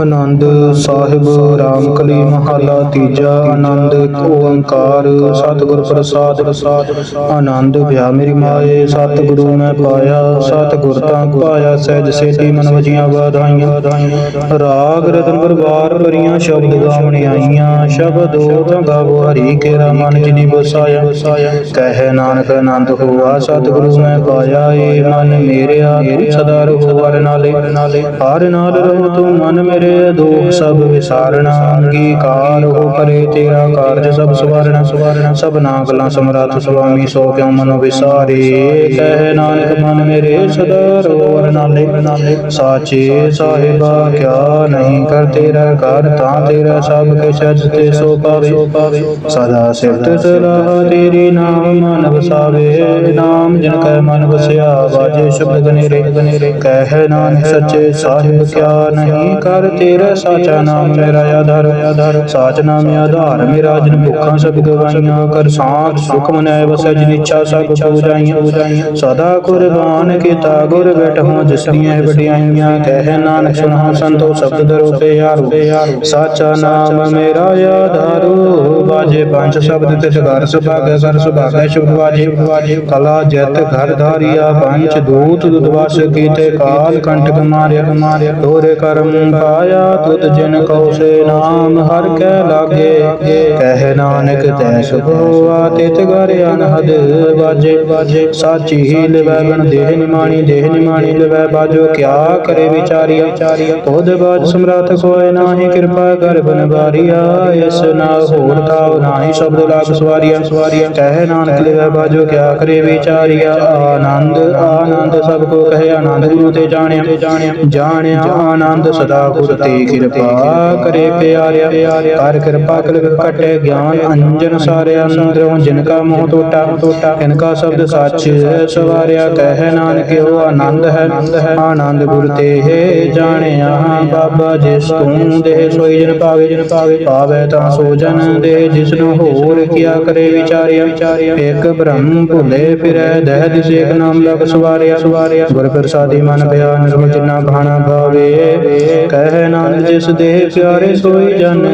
ਆਨੰਦ ਸਾਹਿਬ ਰਾਮਕਲੀ ਮਹਲਾ ਤੀਜਾ ਆਨੰਦ, ਓੰਕਾਰ, ਸਤਿਗੁਰ ਪ੍ਰਸਾਦ। ਆਨੰਦ ਭਿਆ ਮੇਰੀ ਮਾਏ, ਸਤਿਗੁਰੂ ਮੈਂ ਪਾਇਆ, ਸਤਿਗੁਰ ਤਾਂ ਪਾਇਆ, ਸਹਿਜ ਸੇਤੀ ਮਨ ਵਜੀਆਂ ਵਾਧਾਈਆਂ। ਰਾਗ ਰਤਨ ਪਰਵਾਰ ਭਰੀਆਂ ਸ਼ਬਦ ਗਾਵਣ ਆਈਆਂ, ਸ਼ਬਦੋ ਤਾਂ ਗਾਵੋ ਹਰੀ ਕੇਰਾ ਮਨ ਜਿਨੀ ਬਸਾਇਆ ਕਹਿ ਨਾਨਕ ਆਨੰਦ ਹੋਆ, ਸਤਿਗੁਰੂ ਮੈਂ ਪਾਇਆ, ਏ ਮਨ ਮੇਰਿਆ, ਤੂੰ ਸਦਾ ਰਹੋ ਹਰ ਨਾਲੇ। ਹਰ ਨਾਲ ਰਹੋ ਤੂੰ ਮਨ ਮੇਰੇ ਦੋਖ ਸਭ ਵਿਸਾਰਣਾ, ਅੰਗੀਕਾਰ ਹੋ ਕਰੇ ਤੇਰਾ ਕਾਰਜ ਸਭ ਸਵਾਰਣਾ ਸਵਾਰਣਾ ਸਭਨਾ ਗੱਲਾਂ ਸਮਰਾਤ ਸੁਆਮੀ ਸੋ ਕਿਉ ਮਨ ਵਿਸਾਰੇ। ਕਹਿ ਨਾਨਕ ਮਨ ਮੇਰੇ ਸਦਾ ਰਹੋ ਨਾਲੇ ਨਾਲੇ ਸਾਚੇ ਸਾਹਿਬਾ ਕਿਆ ਨਹੀਂ ਕਰ ਤੇਰਾ ਕਰ ਤਾਂ ਤੇਰਾ ਸਭ ਕਿਛ ਅਜ ਤੇ ਸੋ ਪਾਵੇ। ਸਦਾ ਸਿਫਤ ਸਲਾਹ ਤੇਰੀ ਨਾਮ ਮਨ ਵਸਾਵੇ। ਨਾਮ ਜਿਨ ਕੈ ਮਨ ਵਸਿਆ, ਵਾਜੇ ਸ਼ਬਦ ਗਨੇਰੇ ਗਨੇਰੇ ਕਹਿ ਨਾਨਕ ਸੱਚੇ ਸਾਹਿਬ ਕਿਆ ਨਹੀਂ ਕਰ ਤੇਰਾ ਸਾਚਾ ਨਾਮ ਮੇਰਾ ਆਧਾਰ। ਆਧਾਰ ਸਾਚ ਨਾਮ ਆਧਾਰ। ਮੇਰਾ ਜਿਨ ਭੁੱਖਾਂ ਸਭ ਗਵਾਈਆਂ ਕਰ ਸਾਥ ਸੁਖ ਮਨੈ ਵਸੈ ਜਿਨ ਇੱਛਾ ਸਭ ਪੂਜਾਈਆਂ ਸਦਾ ਕੁਰਬਾਨ ਕੀਤਾ ਗੁਰ ਬੈਠੋ ਜਿਸ ਵਡਿਆਈਆਂ। ਕਹਿ ਨਾਨਕ ਸੁਣੋ ਸੰਤੋ ਸ਼ਬਦ ਦਰੋਪੇ ਯਾਰੋ ਸਾਚਾ ਨਾਮ ਮੇਰਾ ਆਧਾਰੂ। ਬਾਜੇ ਪੰਜ ਸ਼ਬਦ ਤਿਸ ਘਰ ਸੁਭਾਗੈ ਕਰ ਸੁਭਾਗੈ, ਸ਼ੁਭ ਵਾਜੇ। ਕਲਾ ਜੈਤ ਘਰ ਧਾਰੀਆ, ਪੰਜ ਦੂਤ ਦੁਦਵਾਸ ਕੀਤੇ। ਕਾਲ ਕੰਟਕ ਮਾਰਿਆ। ਮਾਰਿਆ ਦੋਰੇ ਕਰਮ ਪਾਇਆ ਤੁਤ ਜਿਨ ਕਉ ਸੇ ਨਾਮ, ਹਰ ਕੈ ਲਾਗੇ। ਕਹਿ ਨਾਨਕ ਤੈ ਸੁਖ ਹੋਆ ਤਿਤ ਘਰ ਅਨਹਦ ਵਾਜੇ ਵਾਜੇ ਸਾਚੀ ਹੀ ਲਿਵੈ ਗਣ, ਦੇਹ ਨਿਮਾਣੀ ਦੇਹ ਨਿਮਾਣੀ ਲਿਵੈ ਬਾਜੋ। ਕਿਆ ਕਰੇ ਵਿਚਾਰੀਆ? ਵਿਚਾਰੀਆ ਬਾਜ ਸਮਰਾਟ ਕੋਇ ਨਾਹੀ, ਕਿਰਪਾ ਕਰ ਬਨਵਾਰੀਆ। ਇਸ ਨਾ ਹੋਰ ਥਾਉ ਨਾਹੀ ਸ਼ਬਦ ਲਾਗ ਸਵਾਰੀਆ। ਸਵਾਰੀਆ ਕਹਿ ਨਾਨਕ ਲਿਵੈ ਬਾਜੋ, ਕਿਆ ਕਰੇ ਵਿਚਾਰੀਆ? ਆਨੰਦ ਆਨੰਦ ਸਭ ਕੋ ਕਹੇ, ਆਨੰਦ ਗੁਰੂ ਤੇ ਜਾਣਿਆ ਜਾਣਿਆ। ਜਾਣਿਆ, ਆਨੰਦ ਸਦਾ ਗੁਰ ਤੇ ਕਿਰਪਾ ਕਰੇ ਪਿਆਰਿਆ। ਕਰ ਕਿਰਪਾ ਕਲ ਕਟੇ ਗਿਆਨ ਅੰਜਨ ਸਾਰੇ ਅੰਦਰੋਂ ਜਿਨ ਕਾ ਮੋਹ ਟੋਟਾ ਟੋਟਾ ਇਨ ਕਾ ਸ਼ਬਦ ਸੱਚ ਸਵਾਰਿਆ। ਕਹਿ ਨਾਨਕ ਆਨੰਦ ਹੈ। ਆਨੰਦ ਗੁਰ ਤੇ ਹੈ ਜਾਣਿਆ। ਬਾਬਾ ਜਿਸ ਤੂੰ ਦੇ ਸੋਈ ਜਨ ਪਾਵੇ ਜਨ ਪਾਵੇ ਪਾਵੇ ਤਾਂ ਸੋ ਜਨ ਦੇ ਜਿਸ ਨੂੰ ਹੋਰ ਕੀਆ ਕਰੇ ਵਿਚਾਰਿਆ। ਵਿਚਾਰਿਆ ਇੱਕ ਬ੍ਰਹਮ ਭੁਲੇ ਫਿਰੈ, ਦਹਿ ਦਿਸ ਨਾਮ ਲਗ ਸਵਾਰਿਆ। ਸਵਾਰਿਆ ਗੁਰ ਪ੍ਰਸਾਦੀ ਮਨ ਪਿਆ, ਨਿਰਮਲ ਜਿਨਾ ਭਾਣਾ ਭਾਵੇ। ਕਹਿ ਨਾਨਕ ਜਿਸ ਦੇਹ ਪਿਆਰੇ ਸੋਈ ਜਨ।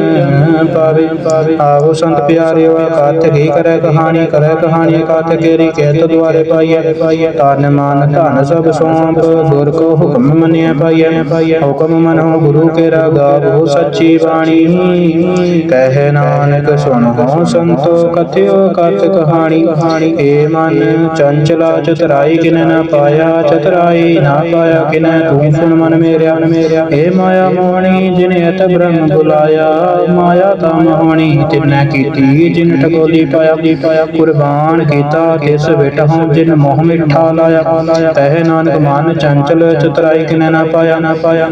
ਪਾਵੇ ਪਾਵੇ। ਆਹੋ ਸੰਤ ਪਿਆਰਿਓ ਕਾਤ ਕੀ ਕਰੈ ਕਹਾਣੀ ਕਰੈ ਕਹਾਣੀ ਕਾਤ ਕੇਰੀ ਕਹਿਤ ਦੁਆਰੇ ਪਾਈਐ। ਪਾਈਐ ਤਨ ਮਨ, ਧਨ ਸਭ ਸੋਂਪ, ਗੁਰ ਕੋ ਹੁਕਮ ਮੰਨਿਆ ਪਾਈਐ। ਪਾਈਐ ਹੁਕਮ ਮਨੋ ਗੁਰੂ ਕੇ ਗਾਵੋ ਸੱਚੀ ਬਾਣੀ। ਕਹਿ ਨਾਨਕ, ਸੁਣੋ ਸੰਤੋ, ਕਥਿਓ ਕਥ ਕਹਾਣੀ। ਕਹਾਣੀ ਏ ਮਨ, ਚੰਚਲਾ ਚਤਰਾਈ ਕਿਨ ਨ ਪਾਇਆ, ਚਤਰਾਈ ਨਾ ਪਾਇਆ ਕਿਨ, ਤੂੰ ਸੁਣ ਮਨ ਮੇਰਿਆ ਮਨ ਮੇਰਿਆ। ਏ ਮਾਇਆ ਮੋਹਣੀ ਜਿਨੇ ਅਤ ਬ੍ਰਹਮ ਬੁਲਾਇਆ, ਮਾਇਆ ਤਾਂ ਮੋਹਣੀ ਤਿਨੈ ਕੀਤੀ, ਜਿਨ ਠਗੋਲੀ ਪਾਇਆ ਪਾਇਆ ਕੁਰਬਾਨ ਕੀਤਾ, ਤਿਸ ਬਿਟਹੁ, ਜਿਨ ਮੋਹ ਮਿੱਠਾ ਲਾਇਆ। ਕਹਿ ਨਾਨਕ ਮਨ ਚੰਚਲ, ਚਤਰਾਈ ਕਿਨ ਨਾ ਪਾਇਆ। ਨਾ ਪਾਇਆ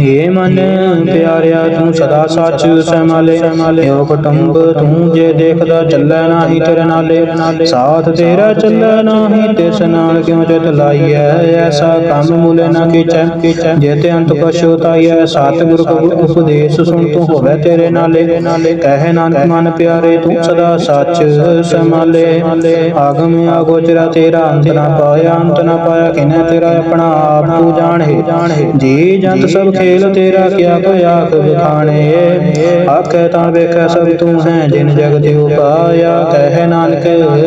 ਏ ਮਨ ਪਿਆਰਿਆ, ਤੂੰ ਸਦਾ ਸੱਚ ਸਮਾਲੇ। ਏਓ ਕੁਟੰਬ ਤੂੰ ਜੇ ਦੇਖਦਾ, ਚੱਲੈ ਨਾਹੀ ਤੇਰੇ ਨਾਲੇ। ਸਾਥ ਤੇਰਾ ਚੱਲੈ ਨਾਹੀ, ਤਿਸ ਨਾਲ ਕਿਉ ਚਿਤ ਲਾਈਐ? ਐਸਾ ਕੰਮ ਮੁਲੇ ਨਾ ਕੀਚੈ ਜੇ ਤੇ ਅੰਤ ਪਛੋਤਾਈਐ। ਸਤਿਗੁਰ ਕੋ ਉਪਦੇਸ਼ ਸੁਣ ਤੂੰ ਹੋਵੇ ਤੇਰੇ ਨਾਲੇ। ਕਹਿ ਨਾਨਕ ਮਨ ਪਿਆਰੇ ਤੂੰ ਸਦਾ ਸੱਚ ਸਮਾਲੇ ਆਗਮ ਆਗੋਚਰਾ ਤੇਰਾ ਅੰਤ ਨਾ ਪਾਇਆ ਅੰਤ ਨਾ ਪਾਇਆ। ਕਿਨੇ ਤੇਰਾ ਆਪਣਾ ਆਪ ਤੂੰ ਜਾਣੇ। ਜਾਣੇ। ਜੀ ਜੰਤ ਸਭ ਖੇਲ ਤੇਰਾ ਕਿਆ ਕੋਈ ਆਖ ਵਿਖਾਣੇ ਆਖੇ ਤਾਂ ਵੇਖੈ ਸਭ ਤੂੰ ਹੈ ਜਿਨ ਜਗ ਤੇ ਉਪਾਇਆ। ਕਹਿ ਨਾਨਕ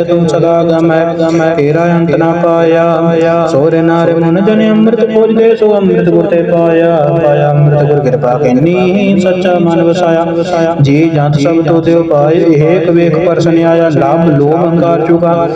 ਤੂੰ ਸਦਾ ਗਮੈ ਗਮੈ ਤੇਰਾ ਅੰਤ ਨਾ ਪਾਇਆ। ਸੋਰੇ ਨਾਰੇ ਮਨ ਜਨ ਅੰਮ੍ਰਿਤ ਪੂਜਦੇ ਸੋ ਅੰਮ੍ਰਿਤ ਗੁਰ ਤੇ ਪਾਇਆ। ਪਾਇਆ ਅੰਮ੍ਰਿਤ ਗੁਰ ਕਿਰਪਾ ਕੈਨੀ ਸੱਚਾ ਮਨ ਵਸਾਇਆ। ਜੀ ਜੰਤ ਸਭ ਤੋ ਤੇ ਉਪਾਏ ਏਕ ਵੇਖ ਪਰਸਨ ਆਇਆ ਲਭ ਲੋਭ ਅੰਕਾਰ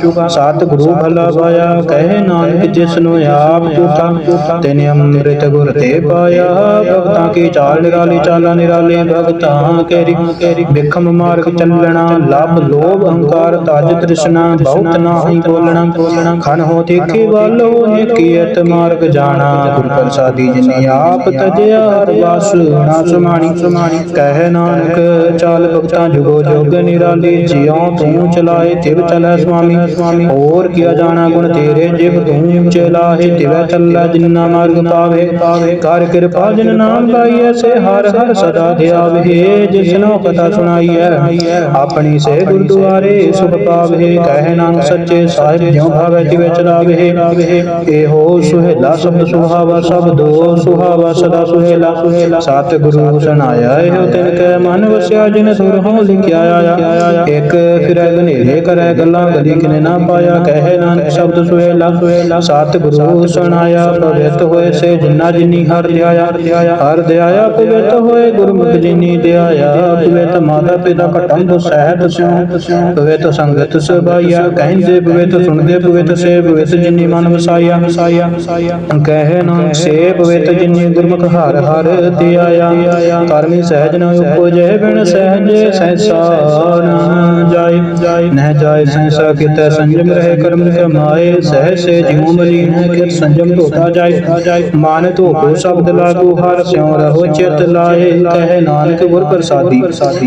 ਚੁਕਾ। ਸਤ ਗੁਰੂ ਭਲਾ ਪਾਇਆ, ਕਹਿ ਨਾਨਕ ਜਿਸ ਨੂੰ ਆਪ ਝੂਠਾ ਤਿਨ ਅੰਮ੍ਰਿਤ ਗੁਰ ਤੇ ਪਾਇਆ, ਭਗਤਾਂ ਕੀ ਚਾਲ ਨਿਰਾਲੀ, ਚਾਲਾ ਨਿਰਾਲੇ, ਭਗਤਾਂ ਕੇਰੀ। ਬਿਖਮ ਮਾਰਗ ਚੱਲਣਾ, ਲਭ ਲੋਭ ਅਹੰਕਾਰ ਤਜ ਤ੍ਰਿਸ਼ਨਾ, ਬਹੁਤ ਨਾਹੀ ਬੋਲਣਾ। ਬੋਲਣਾ ਖਨ ਹੋ ਦੇਖੇ ਵਾਲੋ ਏਕੀਅਤ ਮਾਰਗ ਜਾਣਾ। ਗੁਰ ਪ੍ਰਸਾਦੀ ਜਿਨੇ ਆਪ ਤਜਿਆ ਹਰ ਵਾਸ ਨਾ ਸਮਾਣੀ ਸਮਾਣੀ, ਕਹਿ ਨਾਨਕ, ਚਾਲ ਭਗਤਾਂ ਜੁਗੋ ਜੋਗ, ਨਿਰਾਲੀ ਜਿਉ ਤੂੰ ਚਲਾਏ, ਤਿਵ ਚਲੈ ਸੁਆਮੀ। ਸੁਆਮੀ ਹੋਰ ਕੀਆ ਜਾਣਾ ਗੁਣ ਤੇਰੇ, ਜਿਵ ਤੂੰ ਚਲਾਏ ਤਿਵੈ ਚੱਲੈ ਜਿਨਾ ਮਾਰਗ ਪਾਵੇ। ਪਾਵੇ ਕਰ ਕਿਰਪਾ ਜਿਨ ਨਾਮ ਪਾਈਐ, ਸੇ ਹਰ ਹਰ ਸਦਾ ਧਿਆਵੇ। ਜਿਸਨੋ ਕਥਾ ਸੁਣਾਈਐ, ਆਪਣੀ ਸੇ ਗੁਰਦੁਆਰੇ ਸੁਖ ਪਾਵੇ। ਕਹਿ ਨਾਨਕ ਸੱਚੇ ਸਾਹਿਬ ਜਿਉ ਭਾਵੇ, ਤਿਵੇਂ ਚਲਾਵੇ। ਇਹੋ ਸੁਹੇਲਾ ਸਭ ਸੁਹਾਵਾ, ਸਭ ਦੋ ਸੁਹਾਵਾ, ਸਦਾ ਸੁਹੇਲਾ। ਸਤ ਗੁਰੂ ਸੁਨਾਇਆ ਇਹੋ ਤਿਨ ਕੈ ਮਨ ਵਸਿਆ, ਜਿਨ ਸੁਰ ਹੋ ਲਿਖਿਆ ਆਇਆ ਇੱਕ ਫਿਰੈ ਗਨੇਰੇ ਕਰੈ, ਗੱਲਾਂ ਗਲੀ ਕਿਨੇ ਨਾ ਪਾਇਆ, ਕਹੇ ਨਾਨਕ ਸ਼ਬਦ ਸੁਹੇਲਾ। ਸੁਹੇਲਾ ਸਤ ਗੁਰੂ ਸੁਨਾਇਆ ਪਵਿੱਤ ਹੋਏ ਸੇ ਜਿਨਾ ਜਿਨੀ ਹਰ ਧਿਆਇਆ ਹਰ ਧਿਆਇਆ ਪਵਿੱਤ ਹੋਏ ਗੁਰਮੁਖ ਜਿਨੀ ਧਿਆਇਆ ਪਵਿੱਤ ਮਾਤਾ ਪਿਤਾ ਕਟੰਬ ਸਹਿਤ ਸਿਉ। ਪਵਿੱਤ ਸੰਗਤ ਸਭਾਇਆ ਕਹਿੰਦੇ ਪਵਿੱਤ, ਸੁਣਦੇ ਪਵਿੱਤ, ਸੇ ਪਵਿੱਤ ਜਿਨੀ ਮਨ ਵਸਾਇਆ ਵਸਾਇਆ। ਕਹੇ ਨਾਨਕ, ਸੇ ਪਵਿੱਤ ਜਿਨੀ ਗੁਰਮੁਖ ਹਰ ਹਰ ਧਿਆਇਆ, ਕਰਮੀ ਸਹਿਜ ਨ ਉਪਜੈ ਬਿਨ ਸਹਿਜ ਸਹਿਸਾਨ ਜਾਏ ਜਾਏ। ਨਹਿ ਜਾਏ ਸੰਸਾ ਕਿਤੈ ਸੰਜਮ ਰਹੇ ਕਰਮ ਕਮਾਏ ਸਹਿ ਸੇ ਜਿਉ ਮਲੀ ਨਹਿ ਕਿਤ ਸੰਜਮ ਧੋਤਾ ਜਾਏ। ਮਾਨ ਧੋਖੋ ਸ਼ਬਦ ਲਾਗੂ, ਹਰ ਸਿਉ ਰਹੋ ਚਿਤ ਲਾਏ ਕਹੇ ਨਾਨਕ ਗੁਰ ਪ੍ਰਸਾਦੀ।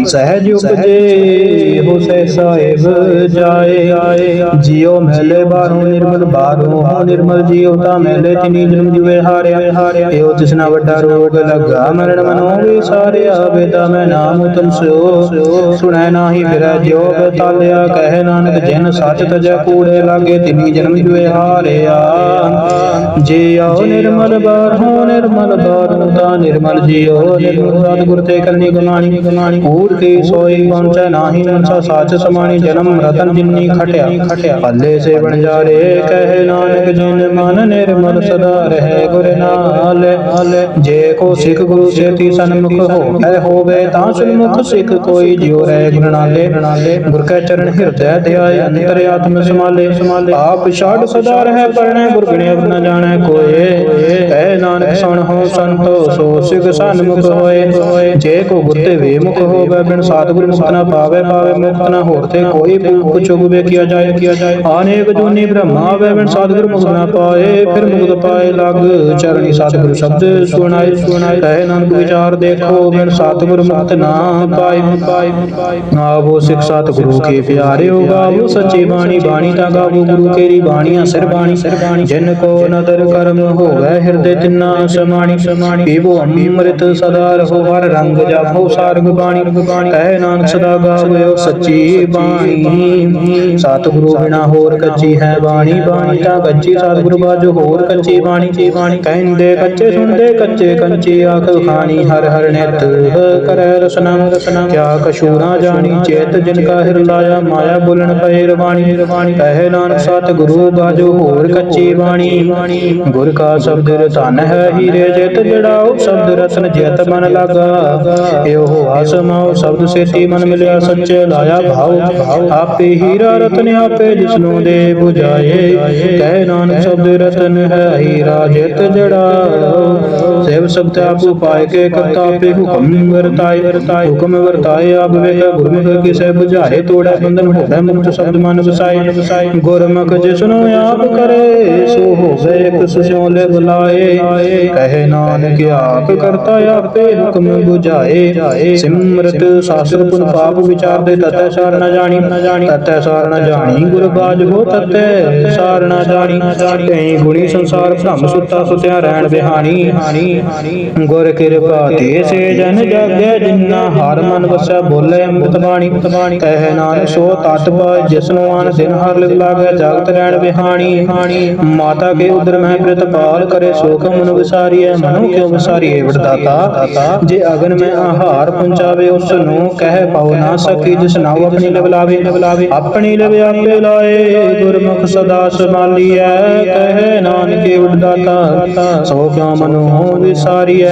ਸਹਿਜ ਉਪਜੇ, ਹੋ ਸਹਿ ਸਾਹਿਬ ਜਾਏ। ਜਿਉ ਮਹਿਲੇ ਬਾਹਰੋਂ ਨਿਰਮਲ, ਬਾਹਰੋਂ ਹੋ ਨਿਰਮਲ, ਜਿਉ ਤਾਂ ਮਹਿਲੇ ਤਿਨੀ ਜਨਮ ਜੁਵੇ ਹਾਰਿਆ। ਹਾਰਿਆ ਇਹੋ ਤਿਸਨਾ ਵੱਡਾ ਰੋਗ ਲੱਗਾ ਮਰਨ ਮਨੋ ਵੀ ਸਾਰਿਆ ਵੇਦਾ, ਮੈਂ ਨਾਮ ਉਤਮ ਸਿਓ ਸੁਣੈ ਨਾਹੀ ਫਿਰੈ ਜਿਉ ਤਾਲਿਆ ਕਹੇ ਨਾਨਕ ਜਿਨ ਸੱਚ ਤਜੈ ਕੂੜੇ ਲਾਗੇ, ਤਿਨੀ ਜਨਮ ਜੁਵੇ ਹਾਰਿਆ। ਜਿਉ ਨਿਰਮਲ ਬਾਹਰੋਂ ਨਿਰਮਲ ਬਾਹਰੋਂ ਤਾਂ ਨਿਰਮਲ ਜਿਉ, ਨਿਰਮਲ ਸਤਿਗੁਰ ਤੇ ਕਰਨੀ ਗੁਨਾਣੀ ਗੁਨਾਣੀ। ਊੜ ਕੇ ਸੋਈ ਪਹੁੰਚੈ ਨਾਹੀ, ਮਨਸਾ ਸਾਚ ਸਮਾਣੀ, ਜਨਮ ਰਤਨ ਜਿਨੀ ਖਟਿਆ। ਖਟਿਆ ਪੱਲੇ ਸੇ ਜਾਰੇ ਕਹੇ ਨਾਨਕ ਜਿਨ ਮਨ ਨਿਰਮਲ ਸਦਾ ਰਹੇ ਗੁਰ ਨਾਲ। ਜੇ ਕੋ ਸਿੱਖ ਗੁਰੂ ਸੇਤੀ ਸਨਮੁਖ ਹੋ ਹੋਵੇ ਤਾਂ ਸਨਮੁਖ ਸਿੱਖ ਕੋਈ ਜਿਉ ਰਹਿ ਗੁਰ ਗੁਰ ਕੈ ਚਰਨ ਹਿਰਦੈ ਧਿਆਏ, ਅੰਤਰ ਆਤਮ ਸਮਾਲੇ ਸਮਾਲੇ ਆਪ ਛਾੜ ਸਦਾ ਰਹਿ ਪਰਣੈ, ਗੁਰ ਬਿਨਿ ਅਬ ਨ ਕੋਏ ਕਹਿ ਨਾਨਕ ਸੁਣ ਹੋ ਸੰਤੋ, ਸੋ ਸਿੱਖ ਸਨਮੁਖ ਹੋਏ। ਜੇ ਕੋ ਗੁਰ ਤੇ ਵੇਮੁਖ ਹੋਵੇ, ਬਿਨ ਸਤਿਗੁਰ ਮੁਕਤ ਨਾ ਪਾਵੇ ਪਾਵੇ ਮੁਕਤ ਨਾ ਹੋਰ ਤੇ ਕੋਈ ਭੂਖ ਚੁਗ ਵੇਖਿਆ ਜਾਏ। ਕੀਆ ਜਾਏ ਅਨੇਕ ਜੂਨੀ ਬ੍ਰਹਮਾ ਆਵੇ, ਬਿਨ ਸਤਿਗੁਰ ਮੁਕਤ ਨਾ ਪਾਏ, ਫਿਰ ਮੁਕਤ ਪਾਏ ਲਗ। ਚਰਣੀ ਸਤਿਗੁਰ ਸ਼ਬਦ ਸੁਣਾਏ ਸੁਣਾਏ। ਕਹਿ ਨਾਨਕ ਵਿਚਾਰ ਦੇਖੋ, ਬਿਨ ਸਤਿਗੁਰ ਮੁਕਤ ਨਾ ਪਾਏ। ਪਾਏ ਆਵੋ ਸਿੱਖ ਸਤਿਗੁਰੂ ਕੇ ਪਿਆਰਿਓ, ਗਾਵੋ ਸੱਚੀ ਬਾਣੀ ਬਾਣੀ ਤਾਂ ਗਾਵੋ ਗੁਰੂ ਕੇਰੀ ਬਾਣੀਆਂ ਸਿਰ ਬਾਣੀ ਸਿਰ ਬਾਣੀ। ਜਿਨ ਕੋ ਨਦਰ ਕਰਮ ਹੋਵੇ, ਹਿਰਦੇ ਤਿੰਨਾ ਸਮਾਣੀ ਸਮਾਣੀ। ਪੀਵੋ ਅੰਮ੍ਰਿਤ ਸਦਾ ਰਹੋ, ਹਰ ਰੰਗ ਜਾਪੋ, ਸਾਰਗ ਬਾਣੀ। ਬਾਣੀ ਕਹਿ ਨਾਨਕ ਸਦਾ ਗਾਵੋ ਸੱਚੀ ਬਾਣੀ। ਸਤਿਗੁਰੂ ਬਿਨਾ ਹੋਰ ਕੱਚੀ ਹੈ ਬਾਣੀ। ਬਾਣੀ ਤਾਂ ਕੱਚੀ, ਸਤਿਗੁਰੂ ਬਾਝੋ ਹੋਰ ਕੱਚੀ ਬਾਣੀ। ਕੀ ਬਾਣੀ ਕਹਿੰਦੇ ਕੱਚੇ ਸੁਣਦੇ, ਕੱਚੇ ਕੰਚੀ ਆਖ ਖਾਣੀ, ਹਰ ਹਰ ਨਿਤ ਕਰੈ ਰਸਨਾ। ਰਸਨਾ ਕਿਆ ਕਸ਼ੂਰਾ ਜਾਣੀ, ਚੇਤ ਜਿਨ ਕਾ ਹਿਰ ਲਾਇਆ, ਮਾਇਆ ਬੋਲਣ ਪਏ ਰਵਾਣੀ। ਰਵਾਣੀ ਕਹੇ ਨਾਨਕ, ਸਤਿਗੁਰੂ ਬਾਝੋ ਹੋਰ ਕੱਚੀ ਬਾਣੀ। ਗੁਰ ਕਾ ਸ਼ਬਦ ਰਤਨ ਹੈ ਹੀਰੇ ਜਿਤ ਜੜਾਓ ਸ਼ਬਦ ਰਤਨ ਜਿਤ ਮਨ ਲਾਗਾ। ਇਹੋ ਆਸਮਾਓ ਸ਼ਬਦ ਸੇਤੀ ਮਨ ਮਿਲਿਆ ਸੱਚੇ, ਲਾਇਆ ਭਾਉ। ਆਪੇ ਹੀਰਾ ਰਤਨ ਆਪੇ ਜਿਸਨੂੰ ਦੇ 부ਝਾਏ ਕਹਿ ਨਾਨਕ ਸ਼ਬਦ ਰਤਨ ਹੈ ਹੀਰਾ ਜਿਤ ਜੜਾਓ ਸੇਵ ਸਬਦ ਆਪ ਉਪਾਇ ਕੇ ਕਰਤਾ, ਆਪੇ ਹੁਕਮ ਵਰਤਾਏ। ਵਰਤਾਏ ਹੁਕਮ ਵਰਤਾਏ, ਆਪ ਵੇਖ ਗੁਰਮੁਖ ਕਿਸੈ 부ਝਾਏ ਤੋੜੈ ਬੰਧਨ ਹੋਵੇ ਮੁਕਤ ਸ਼ਬਦ ਮਨ ਵਸਾਏ। ਗੁਰਮੁਖ ਜਿਸਨੂੰ ਆਪ ਕਰੇ, ਸੋ ਹੋਵੇ ਇੱਕ ਸਿਉ ਲੈ ਬੁਲਾਏ। ਕਹੇ ਨਾਨਕ ਆਪ ਕਰਤਾ ਆਪੇ ਹੁਕਮ 부ਝਾਏ ਸਿਮਰਤ ਸਾਸਰ ਪੁਨ ਪਾਪ ਵਿਚਾਰ ਦੇ ਤਤੈ ਸਾਰ ਨ ਜਾਣੀ। ਤਤੈ ਸਾਰ ਨ ਜਾਣੀ ਗੁਰ ਬਾਜ ਹੋ ਤਤੈ। ਸਾਰ ਨ ਜਾਣੀ। ਕਈ ਗੁਣੀ ਸੰਸਾਰ ਭ੍ਰਮ ਸੁੱਤਾ ਸੁਤਿਆ ਰਹਿਣ ਬਿਹਾਣੀ। ਹਾਣੀ ਗੁਰ ਕਿਰਪਾ ਤੇ ਸੇ ਜਨ ਜਾਗੈ ਜਿਨਾ ਹਰ ਮਨ ਵਸੈ ਬੋਲੇ ਅੰਮ੍ਰਿਤ ਬਾਣੀ। ਕਹਿ ਨਾਨਕ ਸੋ ਤਤ ਪਾਇ ਜਿਸਨੂੰ ਆਨ ਦਿਨ ਹਰ ਲਿਵ ਲਾਗੈ ਜਗਤ ਰਹਿਣ ਬਿਹਾਣੀ। ਹਾਣੀ ਮਾਤਾ ਕੇ ਉਦਰ ਮੈਂ ਪ੍ਰਤਪਾਲ ਕਰੇ ਸੁਖ, ਮਨ ਵਿਸਾਰੀਐ, ਮਨੁ ਕਿਉ ਵਿਸਾਰੀਏ ਵਡਦਾਤਾ ਜੇ ਅਗਨ ਮੈਂ ਆਹਾਰ ਪਹੁੰਚਾਵੇ ਉਸ ਨੂੰ ਕਹਿ ਪਾਉ ਨਾ ਸਕੀ, ਜਿਸ ਨਾਉ ਆਪਣੀ ਲਿਵ ਲਾਵੇ। ਆਪਣੀ ਲਿਵ ਆਪੇ ਲਾਏ, ਗੁਰਮੁਖ ਸਦਾ ਸੰਭਾਲੀਐ, ਕਹੇ ਨਾਨਕ ਵਡਦਾਤਾ ਸੋ ਕਿਉ ਮਨੁ ਵਿਸਾਰੀਐ?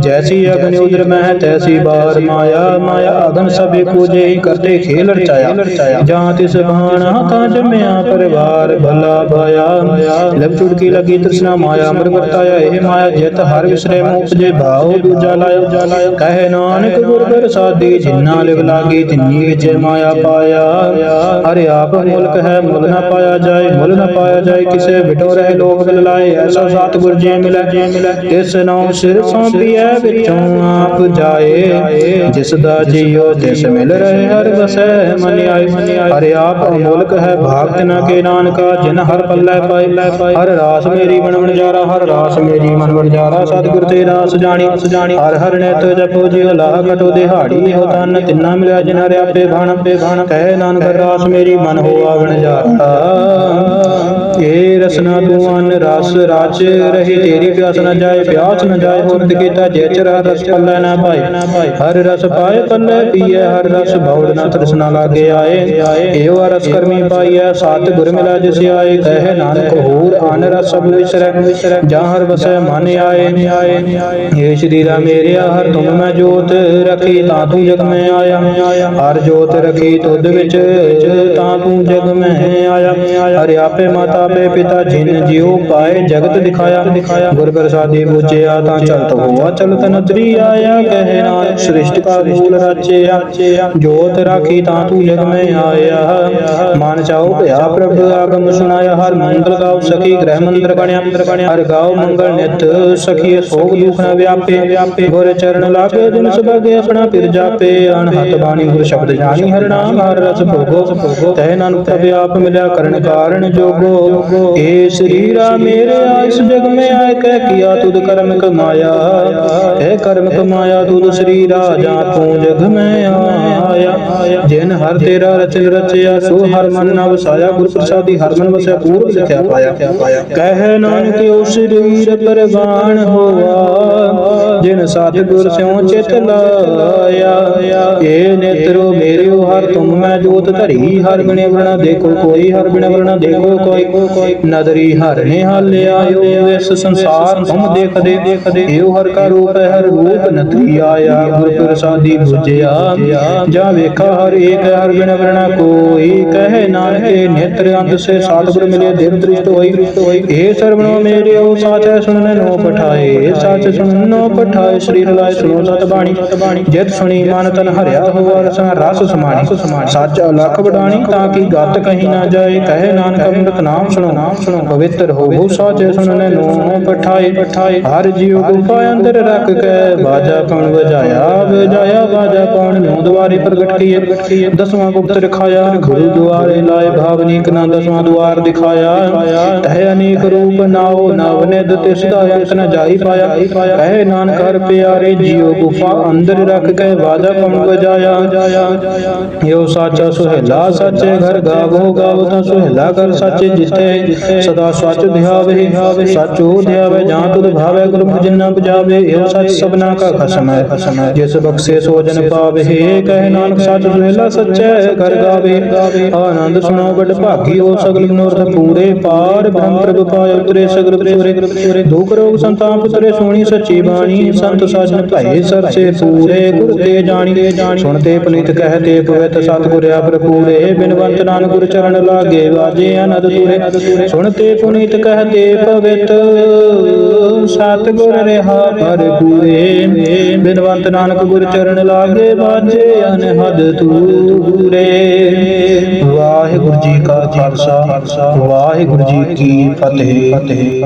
ਜੈਸੀ ਅਗਨ ਉਦਰ ਮਹਿ, ਤੈਸੀ ਬਾਰ ਮਾਇਆ। ਮਾਇਆ ਅਗਨ ਸਭੇ ਕੂਜੇ ਹੀ ਕਰਤੇ, ਖੇਲ ਰਚਾਇਆ। ਜਾਂ ਤਿਸ ਬਾਣਾ ਤਾਂ ਜਮਿਆ, ਪਰਿਵਾਰ ਭਲਾ ਭਾਇਆ ਲਬ ਚੁੜਕੀ ਲਗੀ ਤ੍ਰਿਸ਼ਨਾ ਮਾਇਆ ਅਮਰ ਵਰਤਾਇਆ ਇਹ ਮਾਇਆ ਜਿਤ ਹਰ ਵਿਸਰੇ ਮੋਖ ਜੇ ਭਾਉ, ਦੂਜਾ ਲਾਇਓ ਕਹੇ ਨਾਨਕ ਗੁਰ ਪ੍ਰਸਾਦੀ ਜਿਨਾ ਲਿਵ ਲਾਗੀ, ਤਿੰਨੀ ਵਿੱਚ ਮਾਇਆ ਪਾਇਆ। ਹਰਿ ਆਪ ਮੁਲਕ ਹੈ, ਮੁਲ ਨਾ ਪਾਇਆ ਜਾਏ, ਮੁਲ ਨਾ ਪਾਇਆ ਜਾਏ, ਕਿਸੇ ਵਿਟੋ ਰਹਿ ਲੋਕ ਬਿਲ ਲਾਏ, ਐਸਾ ਸਤਿਗੁਰ ਜੀ ਮਿਲੈ। ਜੀ ਮਿਲੈ ਤਿਸ ਨਾਮ ਸਿਰ ਸੌਂਪੀਐ, ਵਿੱਚੋਂ ਆਪ ਜਾਏ। ਜਿਸ ਦਾ ਜੀਉ, ਤਿਸ ਮਿਲ ਰਹੇ, ਹਰ ਵਸੈ ਮਨ ਆਈ ਹਰਿ ਆਪ ਅਮੋਲਕ ਹੈ, ਭਾਗਤ ਨਾ ਕੇ ਨਾਨਕਾ, ਜਿਨ ਹਰ ਪੱਲੇ ਪਾਏ। ਹਰ ਰਾਸ ਮੇਰੀ ਮਨ ਵਣਜਾਰਾ, ਹਰ ਰਾਸ ਮੇਰੀ ਮਨ ਵਣਜਾਰਾ, ਸਤਿਗੁਰ ਤੇ ਰਾਸ ਜਾਣੀ ਜਾਣੀ ਹਰ ਹਰ ਨਿਤ ਜਪੋ ਜਿਉ ਲਾਹ ਕਟੋ ਦਿਹਾੜੀ, ਹੋ ਤਨ ਤਿੰਨਾ ਮਿਲਿਆ ਜਿਨ ਹਰਿ ਆਪੇ ਬਾਣ ਪੇ ਬਾਣ। ਕਹਿ ਨਾਨਕ, ਰਾਸ ਮੇਰੀ ਮਨ ਹੋਆ ਵਣਜਾਰਾ। ਏ ਰਸਨਾ ਤੂੰ ਰਸ ਰਚ ਰਹੀ, ਤੇਰੀ ਪਿਆਸ ਨਾ ਜਾਏ, ਪਿਆਸ ਨਾ ਜਾਏ ਹੋਰਤ ਕੀਤਾ ਜੈ ਚਰ ਹਰ ਰਸ ਪੱਲੇ ਨਾ ਪਾਏ। ਹਰ ਰਸ ਪਾਏ, ਪੱਲੇ ਪੀਏ, ਹਰ ਰਸ ਬੌੜ ਨਾ ਤ੍ਰਿਸ਼ਨਾ ਲਾਗੇ ਆਏ। ਏਵ ਰਸ ਕਰਮੀ ਪਾਈਐ, ਸਾਤ ਗੁਰ ਮਿਲਾ ਜਿਸ ਆਏ। ਕਹੇ ਨਾਨਕ ਹੋਰ ਅਨ ਰਸ ਸਭ ਵਿਸਰੈ, ਜਾਂ ਹਰ ਵਸੈ ਮਨ ਆਏ। ਏ ਸ਼੍ਰੀ ਰਾਮ ਮੇਰਿਆ ਹਰ ਤੁਮ ਮੈਂ ਜੋਤ ਰਖੀ, ਤਾਂ ਤੂੰ ਜਗ ਮੈਂ ਆਇਆ। ਹਰ ਜੋਤ ਰਖੀ, ਤੁਧ ਵਿੱਚ, ਤਾਂ ਤੂੰ ਜਗ ਮੈਂ ਆਇਆ। ਹਰਿ ਆਪੇ ਮਾਤਾ ਪੇ ਪਿਤਾ, ਜਿਨ ਜਿਉ ਪਾਏ, ਜਗਤ ਦਿਖਾਇਆ ਦਿਖਾਇਆ ਗੁਰ ਪ੍ਰਸਾਦੀ ਬੂਝਿਆ, ਤਾਂ ਚਲਤ ਹੋਆ, ਚਲਤ ਨਦਰੀ ਆਇਆ ਕਹੇ ਨਾਨਕ ਸ੍ਰਿਸ਼ਟ ਕਾ ਮੂਲ ਰਚਿਆ, ਜੋਤ ਰਾਖੀ ਤਾਂ ਤੂੰ ਜਗ ਮੈਂ ਆਇਆ। ਮਨ ਚਾਉ ਭਇਆ ਪ੍ਰਭ, ਆਗਮ ਸੁਨਾਇਆ, ਹਰ ਮੰਗਲ ਗਾਉ ਸਖੀ, ਗ੍ਰਹਿ ਮੰਦਰ ਬਣਿਆ, ਹਰ ਗਾਉ ਮੰਗਲ ਨਿਤ ਸਖੀ ਸੋਗ ਦੁਖ ਨ ਵਿਆਪੇ, ਗੁਰ ਚਰਨ ਲਾਗੇ ਦਿਨ ਸੁਭਾਗੇ ਆਪਣਾ ਪਿਰ ਜਾਪੇ ਅਨਹਤ ਬਾਣੀ ਗੁਰ ਸ਼ਬਦ ਜਾਣੀ, ਹਰ ਨਾਮ, ਹਰ ਰਸ ਭੋਗੋ ਤੈ ਨਾਨਕ ਤਬ ਆਪ ਮਿਲਿਆ ਕਰਨ ਕਾਰਨ ਜੋਗੋ, ਏ ਸ੍ਰੀ ਮੇਰੇ ਆਇਸ ਜਗ ਮੈਂ ਆਇ ਕਹਿ ਕੀਆ ਤੁਧ ਕਰਮ ਕਮਾਇਆ। ਹੈ ਕਰਮ ਕਮਾਇਆ ਤੁਧ ਸ੍ਰੀ ਰਾਜਾ ਤੂੰ ਜਗ ਮੈਂ ਆਇਆ। ਜਿਨ ਹਰ ਤੇਰਾ ਰਚਨ ਰਚਿਆ, ਸੋ ਹਰ ਮਨ ਨਾ ਵਸਾਇਆ ਗੁਰ ਪ੍ਰਸਾਦੀ ਹਰ ਮਨ ਵਸਿਆ, ਪੂਰਬ ਲਿਖਿਆ ਪਾਇਆ। ਕਹਿ ਨਾਨਕ ਓ ਸਰੀਰ ਪਰਵਾਨ ਹੋਆ, ਜਿਨ ਸਤਿਗੁਰ ਸਿਉ ਚਿਤ ਲਾਇਆ। ਏ ਨੇਤਰੋ ਮੇਰਿਓ, ਹਰ ਤੁਮ ਮੈਂ ਜੋਤ ਧਰੀ, ਹਰ ਬਿਨੇ ਵਰਣਾ ਦੇਖੋ ਕੋਈ, ਹਰ ਬਿਨੇ ਵਰਣਾ ਦੇਖੋ ਕੋਈ। ਨਦਰੀ ਹਰ ਨੇ ਹਾਲਿਆਇਓ ਇਸ ਸੰਸਾਰ ਤੁਮ ਦੇਖਦੇ ਦੇਖਦੇ ਏਉ ਹਰ ਕਾ ਰੂਪ ਹੈ ਹਰ ਰੂਪ ਨਦਰੀ ਆਇਆ ਗੁਰ ਪ੍ਰਸਾਦੀ ਬੁਝਿਆ। ਜਾ ਵੇਖਾ ਹਰ ਏਕ ਹਰ ਬਿਨ ਵਰਣਾ ਕੋਈ ਕਹੇ ਨਾਨਕੇ ਨੇਤਰ ਅੰਤ ਸੇ ਸਤਿਗੁਰ ਮਿਲੇ ਦੇਵ ਦ੍ਰਿਸ਼ਟ ਹੋਈ। ਏ ਸਰਵਣੋ ਮੇਰਿਓ ਸਾਚੈ ਸੁਣਨ ਨੋ ਪਠਾਏ ਸੱਚ ਸੁਣਨ ਨੋ ਪਠਾਏ ਸ੍ਰੀ ਰਲਾਏ ਸੁਣੋ ਸਤ ਬਾਣੀ। ਜਿਤ ਸੁਣੀ ਮਨ ਤਨ ਹਰਿਆ ਹੋਆ ਰਸਨ ਰਸ ਸਮਾਣੀ। ਸੱਚ ਅਲਖ ਵਡਾਣੀ ਤਾਂ ਕਿ ਗੱਤ ਕਹੀ ਨਾ ਜਾਏ ਕਹੇ ਨਾਨਕ ਅੰਮ੍ਰਿਤ ਨਾਮ ਸੁਣੋ। ਨਾਮ ਸੁਣੋ ਪਵਿੱਤਰ ਹੋਵੋ ਸਾਚੇ ਸੁਣਨ ਨੋ ਪਠਾਏ ਪਠਾਏ ਹਰ ਜੀਉ ਗੁਫਾ ਅੰਦਰ ਰੱਖ ਕੇ ਬਾਜਾ ਕਣ ਵਜਾਇਆ? ਵਜਾਇਆ ਬਾਜਾ ਕਣ? ਨੋ ਦੁਆਰੇ ਪ੍ਰਗਟ ਕੀਏ। ਦਸਵਾਂ ਗੁਪਤ ਰਖਾਇਆ। ਗੁਰੂ ਦੁਆਰੇ ਲਾਏ ਭਾਵਨੀਕ ਨਾ ਦਸਵਾਂ ਦੁਆਰ ਦਿਖਾਇਆ। ਤਹਿ ਅਨੇਕ ਰੂਪ ਨਾਉ, ਨਵ ਨਿਦ ਤਿਸ ਦਾ ਅੰਤ ਨ ਜਾਈ ਪਾਇਆ। ਹੈ ਨਾਨਕ ਹਰ ਪਿਆਰੇ ਜੀਉ ਗੁਫਾ ਅੰਦਰ ਰੱਖ ਕੇ ਬਾਜਾ ਕਣ ਵਜਾਇਆ? ਇਹੋ ਸਾਚਾ ਸੁਹੇਲਾ ਸਾਚੇ ਘਰ ਗਾਵੋ ਗਾਵੋ ਤਾਂ ਸੁਹੇਲਾ ਕਰ ਸਾਚੇ ਜਿਤੇ ਸਦਾ ਸੱਚ ਧਿਆਵੇ ਸਚੋ ਧਿਆਵੇ ਜਾਂ ਤੁਧ ਭਾਵੇ ਗੁਰਮੁਖ ਜਿਨਾ ਬੁਝਾਵੇ ਇਹੋ ਸੱਚ ਸਭਨਾ ਕਾ ਖਸਮ ਹੈ। ਜਿਸ ਬਖਸ਼ੇ ਸੋ ਜਨ ਪਾਵੇ ਕਹੇ ਨਾਨਕ ਸੱਚ ਸੁਹੇਲਾ ਸੱਚੇ, ਘਰ ਗਾਵੇ। ਆਨੰਦ ਸੁਣੋ ਬੜ ਭਾਗੀ ਹੋ ਸਗਲ ਮਨੋਰਥ ਪੂਰੇ ਪਾਰ। ਬ੍ਰਹਮ ਪ੍ਰਭ ਪਾਇ ਉਤਰੇ ਸਗਲ ਪੂਰੇ। ਦੁਖ ਰੋਗ ਸੰਤਾਪ ਉਤਰੇ ਸੋਣੀ ਸੱਚੀ ਬਾਣੀ। ਸੰਤ ਸਾਜਨ ਭਾਏ ਸਰਸੇ ਪੂਰੇ। ਗੁਰ ਤੇ ਜਾਣੀ। ਸੁਣਤੇ ਪਨੀਤ ਕਹਤੇ ਪਵਿੱਤ ਸਤਿਗੁਰ ਆਪਰ ਪੂਰੇ ਬਿਨਵੰਤ ਨਾਨਕ ਗੁਰ ਚਰਨ ਲਾਗੇ, ਵਾਜੇ ਅਨੰਦ ਤੂਰੇ। ਸੁਣਤੇ ਪੁਨੀਤ ਕਹਤੇ ਪਵਿੱਤ ਸਤਿਗੁਰ ਰਹਾ ਪਰ ਪੂਰੇ ਬਿਨਵੰਤ ਨਾਨਕ ਗੁਰ ਚਰਨ ਲਾਗੇ ਬਾਜੇ ਅਨਹਦ ਤੂਰੇ ਵਾਹਿਗੁਰੂ ਜੀ ਕਾ ਖਾਲਸਾ, ਵਾਹਿਗੁਰੂ ਜੀ ਕੀ ਫਤਿਹ।